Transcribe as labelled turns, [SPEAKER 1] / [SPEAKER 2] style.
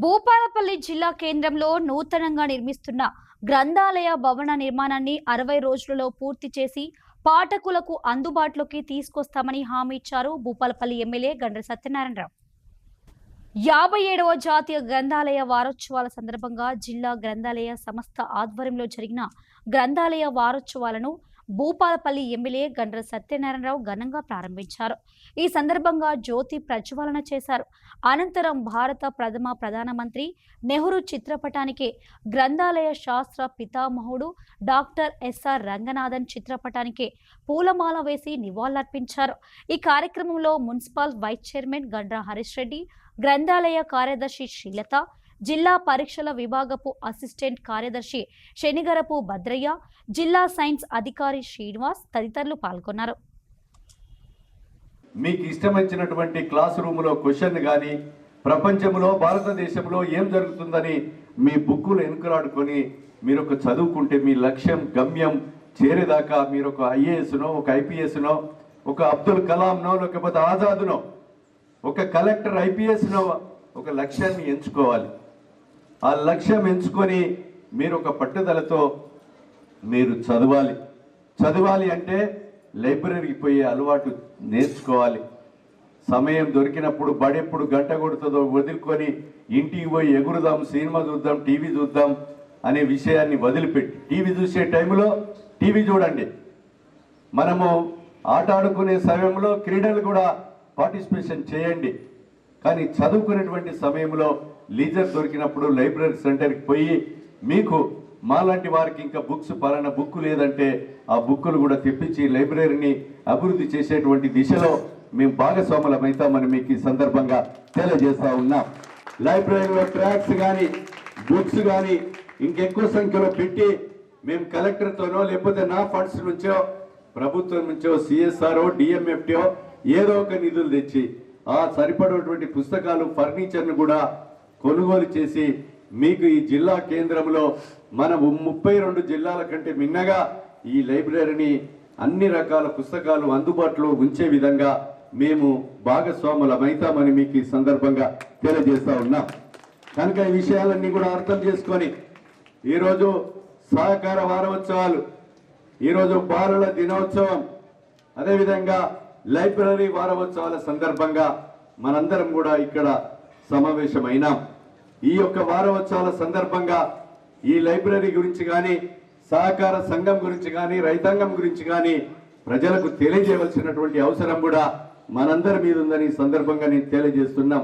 [SPEAKER 1] భూపాలపల్లి జిల్లా కేంద్రంలో నూతనంగా నిర్మిస్తున్న గ్రంథాలయ భవన నిర్మాణాన్ని అరవై రోజులలో పూర్తి చేసి పాఠకులకు అందుబాటులోకి తీసుకొస్తామని హామీ ఇచ్చారు భూపాలపల్లి ఎమ్మెల్యే గండ్ర సత్యనారాయణరావు. యాభై ఏడవ జాతీయ గ్రంథాలయ వారోత్సవాల సందర్భంగా జిల్లా గ్రంథాలయ సంస్థ ఆధ్వర్యంలో జరిగిన గ్రంథాలయ వారోత్సవాలను భూపాలపల్లి ఎమ్మెల్యే గండ్ర సత్యనారాయణరావు ఘనంగా ప్రారంభించారు. ఈ సందర్భంగా జ్యోతి ప్రజ్వలన చేశారు. అనంతరం భారత ప్రథమ ప్రధానమంత్రి నెహ్రూ చిత్రపటానికి గ్రంథాలయ శాస్త్ర పితామహుడు డాక్టర్ ఎస్ఆర్ రంగనాథన్ చిత్రపటానికి పూలమాల వేసి నివాళులర్పించారు. ఈ కార్యక్రమంలో municipal vice chairman Gandra Harish Reddy గ్రంథాలయ కార్యదర్శి శ్రీలత జిల్లా పరీక్షల విభాగపు అసిస్టెంట్ కార్యదర్శి శనిగరపు భద్రయ్య జిల్లా సైన్స్ అధికారి శ్రీనివాస్ తదితరులు పాల్గొన్నారు.
[SPEAKER 2] మీకు ఇష్టమైనటువంటి క్లాస్ రూమ్లో క్వశ్చన్ కానీ ప్రపంచంలో భారతదేశంలో ఏం జరుగుతుందని మీ బుక్కులు ఎన్కలాడుకొని మీరు ఒక చదువుకుంటే మీ లక్ష్యం గమ్యం చేరేదాకా మీరు ఒక ఐఏఎస్నో ఒక ఐపీఎస్నో ఒక అబ్దుల్ కలాంనో లేకపోతే ఆజాద్నో ఒక కలెక్టర్ ఐపీఎస్నో ఒక లక్ష్యాన్ని ఎంచుకోవాలి. ఆ లక్ష్యం ఎంచుకొని మీరు ఒక పట్టుదలతో మీరు చదవాలి. చదవాలి అంటే లైబ్రరీకి పోయే అలవాటు నేర్చుకోవాలి. సమయం దొరికినప్పుడు బడెప్పుడు గంట కొడుతుందో వదులుకొని ఇంటికి పోయి ఎగురుదాం సినిమా చూద్దాం టీవీ చూద్దాం అనే విషయాన్ని వదిలిపెట్టి టీవీ చూసే టైంలో టీవీ చూడండి. మనము ఆట ఆడుకునే సమయంలో క్రీడలు కూడా పార్టిసిపేషన్ చేయండి. కానీ చదువుకునేటువంటి సమయంలో లీజర్ దొరికినప్పుడు లైబ్రరీ సెంటర్కి పోయి మీకు మాలాంటి వారికి ఇంకా బుక్స్ పలానా బుక్ లేదంటే ఆ బుక్కులు కూడా తెప్పించి లైబ్రరీని అభివృద్ధి చేసేటువంటి దిశలో మేము భాగస్వాములమవుతామని మీకు ఈ సందర్భంగా తెలియజేస్తా ఉన్నాం. లైబ్రరీలో ట్రాక్స్ కానీ బుక్స్ కానీ ఇంకెక్కువ సంఖ్యలో పెట్టి మేము కలెక్టర్తోనో లేకపోతే నా ఫండ్స్ నుంచో ప్రభుత్వం నుంచో సిఎస్ఆర్ఓ డిఎంఎఫ్టీఓ ఏదో ఒక నిధులు తెచ్చి ఆ సరిపడేటువంటి పుస్తకాలు ఫర్నిచర్ను కూడా కొనుగోలు చేసి మీకు ఈ జిల్లా కేంద్రంలో మన ముప్పై రెండు జిల్లాల కంటే మిన్నగా ఈ లైబ్రరీని అన్ని రకాల పుస్తకాలు అందుబాటులో ఉంచే విధంగా మేము భాగస్వాములమైతామని మీకు ఈ సందర్భంగా తెలియజేస్తా ఉన్నాం. కనుక ఈ విషయాలన్నీ కూడా అర్థం చేసుకొని ఈరోజు సహకార వారోత్సవాలు ఈరోజు బాలల దినోత్సవం అదేవిధంగా లైబ్రరీ వారోత్సవాల సందర్భంగా మనందరం కూడా ఇక్కడ సమావేశమైనాం ఈ యొక్క వారోత్సవాల సందర్భంగా ఈ లైబ్రరీ గురించి కానీ సహకార సంఘం గురించి కానీ రైతాంగం గురించి కానీ ప్రజలకు తెలియజేయవలసినటువంటి అవసరం కూడా మనందరి మీద ఉందని ఈ సందర్భంగా నేను తెలియజేస్తున్నాం.